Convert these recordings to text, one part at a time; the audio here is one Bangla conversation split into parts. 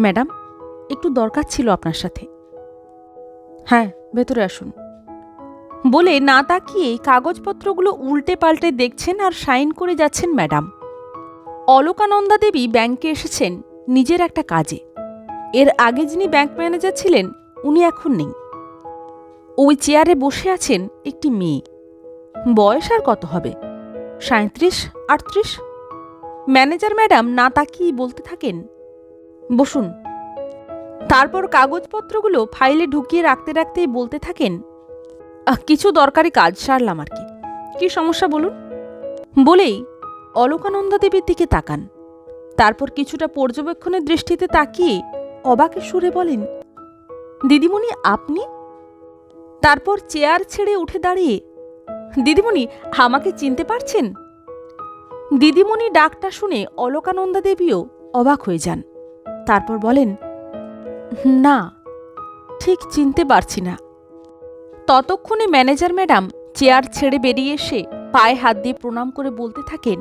ম্যাডাম, একটু দরকার ছিল আপনার সাথে। হ্যাঁ ভেতরে আসুন। বলে না তাকিয়ে কাগজপত্রগুলো উল্টে পাল্টে দেখছেন আর সাইন করে যাচ্ছেন ম্যাডাম। অলকানন্দা দেবী ব্যাংকে এসেছেন নিজের একটা কাজে। এর আগে যিনি ব্যাংক ম্যানেজার ছিলেন, উনি এখন নেই। ওই চেয়ারে বসে আছেন একটি মেয়ে। বয়স আর কত হবে? সাঁত্রিশ আটত্রিশ? ম্যানেজার ম্যাডাম না তাকিয়ে বলতে থাকেন বসুন। তারপর কাগজপত্রগুলো ফাইলে ঢুকিয়ে রাখতে রাখতেই বলতে থাকেন "আহ, কিছু দরকারি কাজ সারলাম আর কি। কি সমস্যা বলুন? বলেই অলকানন্দা দেবীর দিকে তাকান। তারপর কিছুটা পর্যবেক্ষণের দৃষ্টিতে তাকিয়ে অবাকে সুরে বলেন দিদিমণি আপনি? তারপর চেয়ার ছেড়ে উঠে দাঁড়িয়ে দিদিমণি আমাকে চিনতে পারছেন? দিদিমণি ডাকটা শুনে অলকানন্দা দেবীও অবাক হয়ে যান। তারপর বলেন, না, ঠিক চিনতে পারছি না। ততক্ষণে ম্যানেজার ম্যাডাম চেয়ার ছেড়ে বেরিয়ে এসে পায়ে হাত দিয়ে প্রণাম করে বলতে থাকেন,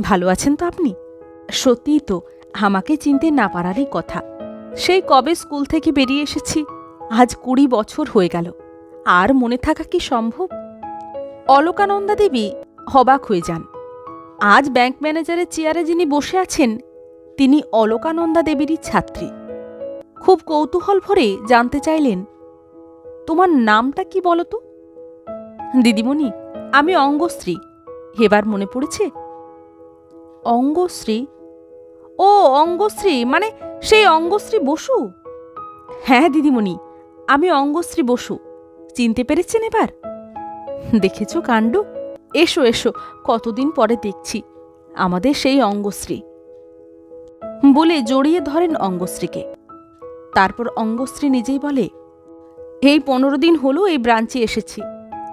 ভালো আছেন তো আপনি? সত্যিই তো, আমাকে চিনতে না পারারই কথা। সেই কবে স্কুল থেকে বেরিয়ে এসেছি, আজ কুড়ি বছর হয়ে গেল। আর মনে থাকা কি সম্ভব? অলকানন্দা দেবী হবাক হয়ে যান। আজ ব্যাংক ম্যানেজারের চেয়ারে যিনি বসে আছেন তিনি অলকানন্দা দেবীরই ছাত্রী। খুব কৌতূহল ভরে জানতে চাইলেন, তোমার নামটা কি বলো তো? দিদিমণি, আমি অঙ্গশ্রী। হেবার মনে পড়েছে? অঙ্গশ্রী? ও, অঙ্গশ্রী মানে সেই অঙ্গশ্রী বসু? হ্যাঁ দিদিমণি, আমি অঙ্গশ্রী বসু। চিনতে পেরেছেন এবার? দেখেছ কাণ্ড? এসো এসো, কতদিন পরে দেখছি। আমাদের সেই অঙ্গশ্রী। বলে জড়িয়ে ধরেন অঙ্গশ্রীকে। তারপর অঙ্গশ্রী নিজেই বলে, এই পনেরো দিন হলো এই ব্রাঞ্চে এসেছি।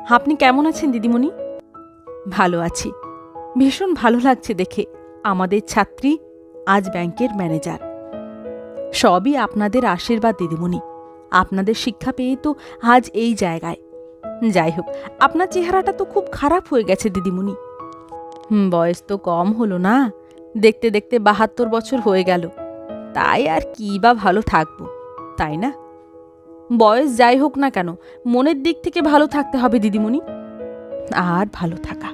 আপনি কেমন আছেন, দিদিমণি? ভালো আছি। ভীষণ ভালো লাগছে দেখে। আমাদের ছাত্রী আজ ব্যাংকের ম্যানেজার। সবই আপনাদের আশীর্বাদ, দিদিমণি। আপনাদের শিক্ষা পেয়ে তো আজ এই জায়গায়। যাই হোক, আপনার চেহারাটা তো খুব খারাপ হয়ে গেছে, দিদিমণি। বয়স তো কম হলো না। দেখতে দেখতে বাহাত্তর বছর হয়ে গেল। তাই আর কি বা ভালো থাকব, তাই না? বয়স যাই হোক না কেন, মনের দিক থেকে ভালো থাকতে হবে দিদিমণি। আর ভালো থাকা।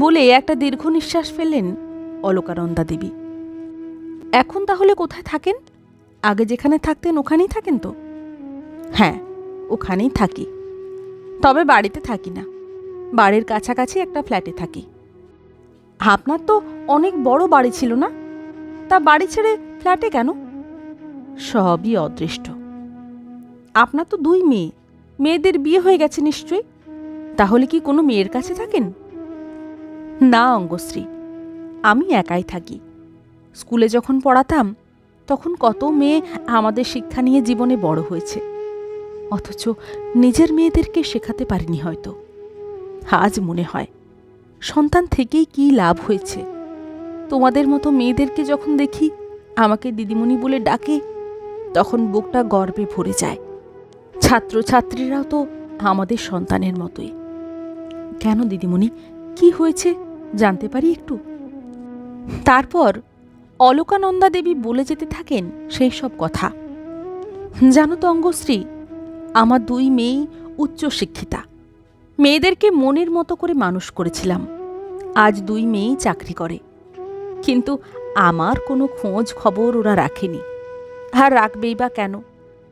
বলে একটা দীর্ঘ নিঃশ্বাস ফেললেন অলকানন্দা দেবী। এখন তাহলে কোথায় থাকেন? আগে যেখানে থাকতেন ওখানেই থাকেন তো? হ্যাঁ ওখানেই থাকি। তবে বাড়িতে থাকি না। বাড়ির কাছাকাছি একটা ফ্ল্যাটে থাকি। আপনার তো অনেক বড় বাড়ি ছিল না? তা বাড়ি ছেড়ে ফ্ল্যাটে কেন? সবই অদৃষ্ট। আপনার তো দুই মেয়ে। মেয়েদের বিয়ে হয়ে গেছে নিশ্চয়ই। তাহলে কি কোনো মেয়ের কাছে থাকেন? না অঙ্গশ্রী। আমি একাই থাকি। স্কুলে যখন পড়াতাম তখন কত মেয়ে আমাদের শিক্ষা নিয়ে জীবনে বড় হয়েছে। অথচ নিজের মেয়েদেরকে শেখাতে পারিনি হয়তো। আজ মনে হয় সন্তান থেকেই কি লাভ হয়েছে? তোমাদের মতো মেয়েদেরকে যখন দেখি, আমাকে দিদিমণি বলে ডাকে, তখন বুকটা গর্বে ভরে যায়। ছাত্রছাত্রীরাও তো আমাদের সন্তানের মতোই। কেন দিদিমণি, কি হয়েছে জানতে পারি একটু? তারপর অলকানন্দা দেবী বলে যেতে থাকেন সেই সব কথা। জানো তো অঙ্গশ্রী, আমার দুই মেয়েই উচ্চশিক্ষিতা। মেয়েদেরকে মনের মতো করে মানুষ করেছিলাম। আজ দুই মেয়েই চাকরি করে। কিন্তু আমার কোনো খোঁজ খবর ওরা রাখেনি। আর রাখবেই বা কেন?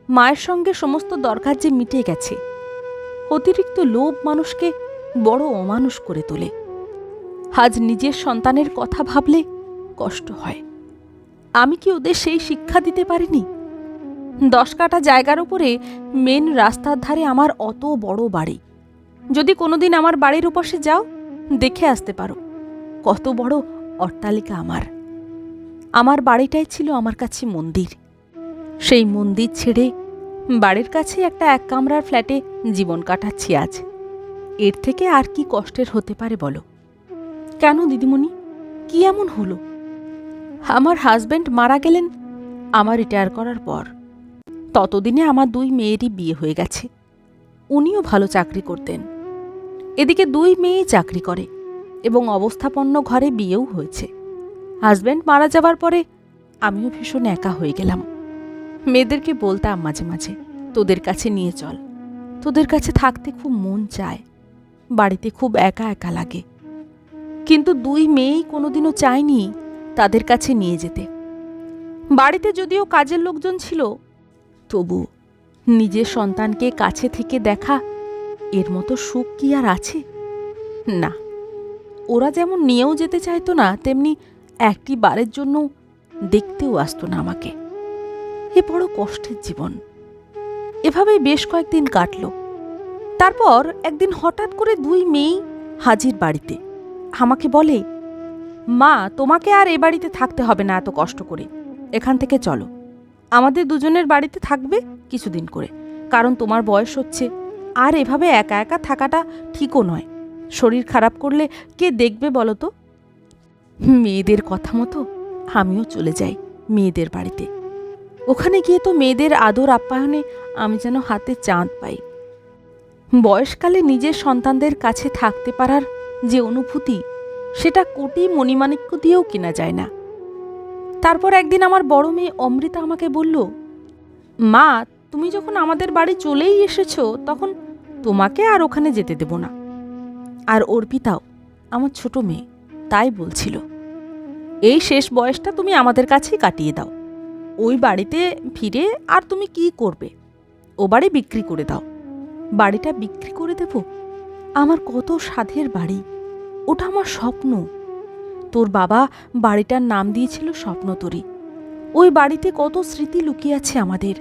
মায়ের সঙ্গে সমস্ত দরকার যে মিটে গেছে। অতিরিক্ত লোভ মানুষকে বড় অমানুষ করে তোলে। আজ নিজের সন্তানের কথা ভাবলে কষ্ট হয়। আমি কি ওদের সেই শিক্ষা দিতে পারিনি? দশ কাটা জায়গার উপরে মেন রাস্তার ধারে আমার অত বড় বাড়ি। যদি কোনোদিন আমার বাড়ির উপাসে যাও, দেখে আসতে পারো। কত বড় অট্টালিকা আমার। আমার বাড়িটাই ছিল আমার কাছে মন্দির। সেই মন্দির ছেড়ে বাড়ির কাছে একটা এক কামরার ফ্ল্যাটে জীবন কাটাচ্ছি আজ। এর থেকে আর কি কষ্টের হতে পারে বলো? কেন দিদিমণি? কি এমন হলো? আমার হাজব্যান্ড মারা গেলেন, আমার রিটায়ার করার পর। ততদিনে আমার দুই মেয়েরই বিয়ে হয়ে গেছে। উনিও ভালো চাকরি করতেন। এদিকে দুই মেয়েই চাকরি করে এবং অবস্থাপন্ন ঘরে বিয়েও হয়েছে। হাজব্যান্ড মারা যাবার পরে আমিও ভীষণ একা হয়ে গেলাম। মেয়েদেরকে বলতাম মাঝে মাঝে, তোদের কাছে নিয়ে চল। তোদের কাছে থাকতে খুব মন চায়। বাড়িতে খুব একা একা লাগে। কিন্তু দুই মেয়েই কোনোদিনও চায়নি তাদের কাছে নিয়ে যেতে। বাড়িতে যদিও কাজের লোকজন ছিল, তবু নিজের সন্তানকে কাছে থেকে দেখা এর মতো সুখ কি আর আছে? না, ওরা যেমন নিয়েও যেতে চাইতো না, তেমনি একটি বারের জন্য দেখতেও আসতো না আমাকে। এ বড় কষ্টের জীবন। এভাবেই বেশ কয়েকদিন কাটল। তারপর একদিন হঠাৎ করে দুই মেয়েই হাজির বাড়িতে। আমাকে বলে, মা, তোমাকে আর এ বাড়িতে থাকতে হবে না এত কষ্ট করে। এখান থেকে চলো। আমাদের দুজনের বাড়িতে থাকবে কিছুদিন করে। কারণ তোমার বয়স হচ্ছে আর এভাবে একা একা থাকাটা ঠিকও নয়। শরীর খারাপ করলে কে দেখবে বলো তো? মেয়েদের কথা মতো আমিও চলে যাই মেয়েদের বাড়িতে। ওখানে গিয়ে তো মেয়েদের আদর আপ্যায়নে আমি যেন হাতে চাঁদ পাই। বয়সকালে নিজের সন্তানদের কাছে থাকতে পারার যে অনুভূতি, সেটা কোটি মণিমাণিক্য দিয়েও কেনা যায় না। তারপর একদিন আমার বড় মেয়ে অমৃতা আমাকে বলল, মা তুমি যখন আমাদের বাড়ি চলেই এসেছ, তখন তোমাকে আর ওখানে যেতে দেব না। আর অর্পিতাও, আমার ছোট মেয়ে, তাই বলছিল। এই শেষ বয়সটা তুমি আমাদের কাছেই কাটিয়ে দাও। ওই বাড়িতে ফিরে আর তুমি কি করবে? ও বাড়ি বিক্রি করে দাও। বাড়িটা বিক্রি করে দেব? আমার কত সাধের বাড়ি। ওটা আমার স্বপ্ন। তোর বাবা বাড়িটার নাম দিয়েছিল স্বপ্নতরী ওই বাড়িতে কত স্মৃতি লুকিয়ে আছে আমাদের।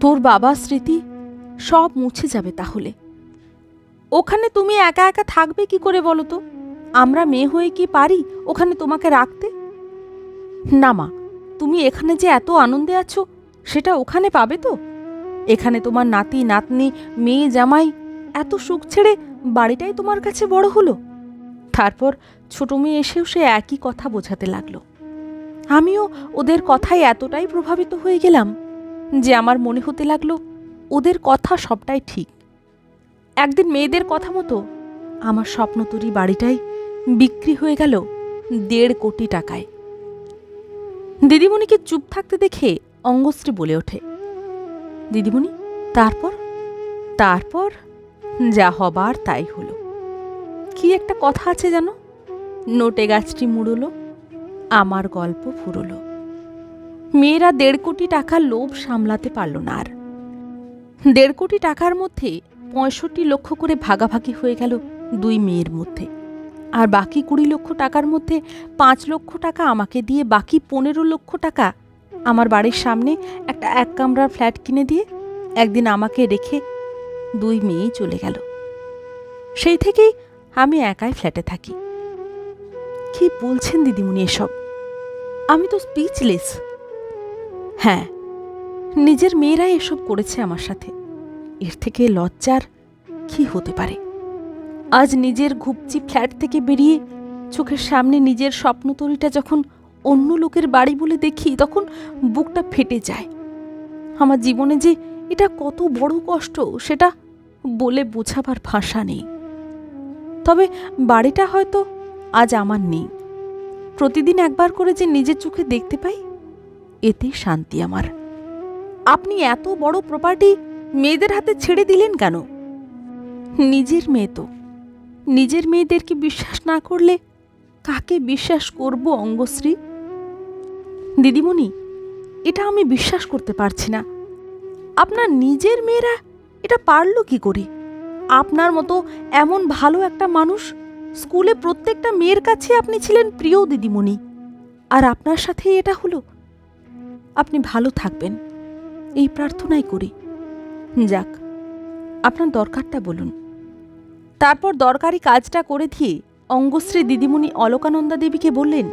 তোর বাবার স্মৃতি সব মুছে যাবে তাহলে। ওখানে তুমি একা একা থাকবে কি করে বলো তো? আমরা মেয়ে হয়ে কি পারি ওখানে তোমাকে রাখতে? না মা, তুমি এখানে যে এত আনন্দে আছো, সেটা ওখানে পাবে তো? এখানে তোমার নাতি, নাতনি, মেয়ে, জামাই এত সুখ ছেড়ে বাড়িটাই তোমার কাছে বড় হলো। তারপর ছোট মেয়ে এসেও সে একই কথা বোঝাতে লাগল। আমিও ওদের কথায় এতটাই প্রভাবিত হয়ে গেলাম যে আমার মনে হতে লাগল ওদের কথা সবটাই ঠিক। একদিন মেয়েদের কথা মতো আমার স্বপ্ন স্বপ্নতরী বাড়িটাই বিক্রি হয়ে গেল দেড় কোটি টাকায়। দিদিমণিকে চুপ থাকতে দেখে অঙ্গশ্রী বলে ওঠে, দিদিমণি, তারপর? তারপর যা হবার তাই হলো। কি একটা কথা আছে যেন নোটে গাছটি মুড়লো, আমার গল্প ফুরলো। মেয়েরা দেড় কোটি টাকার লোভ সামলাতে পারল না আর। দেড় কোটি টাকার মধ্যে পঁয়ষট্টি লক্ষ করে ভাগাভাগি হয়ে গেল দুই মেয়ের মধ্যে। আর বাকি কুড়ি লক্ষ টাকার মধ্যে পাঁচ লক্ষ টাকা আমাকে দিয়ে বাকি পনেরো লক্ষ টাকা আমার বাড়ির সামনে একটা এক কামরার ফ্ল্যাট কিনে দিয়ে একদিন আমাকে রেখে দুই মেয়েই চলে গেল। সেই থেকেই আমি একাই ফ্ল্যাটে থাকি। কি বলছেন দিদিমণি এসব? আমি তো স্পিচলেস হ্যাঁ নিজের মেয়েরাই এসব করেছে আমার সাথে। এর থেকে লজ্জার কি হতে পারে? আজ নিজের ঘুপচি ফ্ল্যাট থেকে বেরিয়ে চোখের সামনে নিজের স্বপ্নতরীটা যখন অন্য লোকের বাড়ি বলে দেখি, তখন বুকটা ফেটে যায়। আমার জীবনে যে এটা কত বড় কষ্ট, সেটা বলে বোঝাবার ভাষা নেই। তবে বাড়িটা হয়তো আজ আমার নেই। প্রতিদিন একবার করে যে নিজের চোখে দেখতে পাই এতে শান্তি আমার। আপনি এত বড় প্রপার্টি মেয়েদের হাতে ছেড়ে দিলেন কেন? নিজের মেয়ে তো। নিজের মেয়েদেরকে বিশ্বাস না করলে কাকে বিশ্বাস করব অঙ্গশ্রী? দিদিমণি, এটা আমি বিশ্বাস করতে পারছি না। আপনার নিজের মেয়েরা এটা পারল কি করে? আপনার মতো এমন ভালো একটা মানুষ স্কুলে প্রত্যেকটা মেয়ের কাছে আপনি ছিলেন প্রিয় দিদিমণি। আর আপনার সাথে এটা হলো আপনি ভালো থাকবেন। এই প্রার্থনাই করি। যাক, আপনার দরকারটা বলুন। তারপর দরকারি কাজটা করে দিয়ে অঙ্গশ্রী দিদিমণি অলকানন্দা দেবীকে বললেন,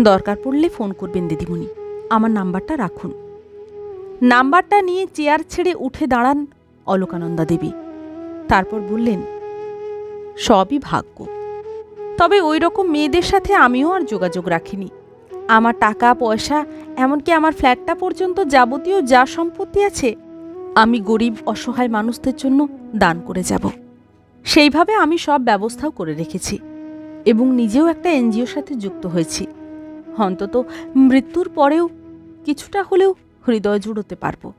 দরকার পড়লে ফোন করবেন দিদিমণি। আমার নাম্বারটা রাখুন। নাম্বারটা নিয়ে চেয়ার ছেড়ে উঠে দাঁড়ান অলকানন্দা দেবী। তারপর বললেন, সবই ভাগ্য। তবে ওই রকম মেয়েদের সাথে আমিও আর যোগাযোগ রাখিনি। আমার টাকা, পয়সা এমনকি আমার ফ্ল্যাটটা পর্যন্ত যাবতীয় যা সম্পত্তি আছে, আমি গরিব, অসহায় মানুষদের জন্য দান করে যাব। সেইভাবে আমি সব ব্যবস্থাও করে রেখেছি এবং নিজেও একটা এনজিওর সাথে যুক্ত হয়েছি। অন্তত মৃত্যুর পরেও কিছুটা হলেও হৃদয় জুড়োতে পারব।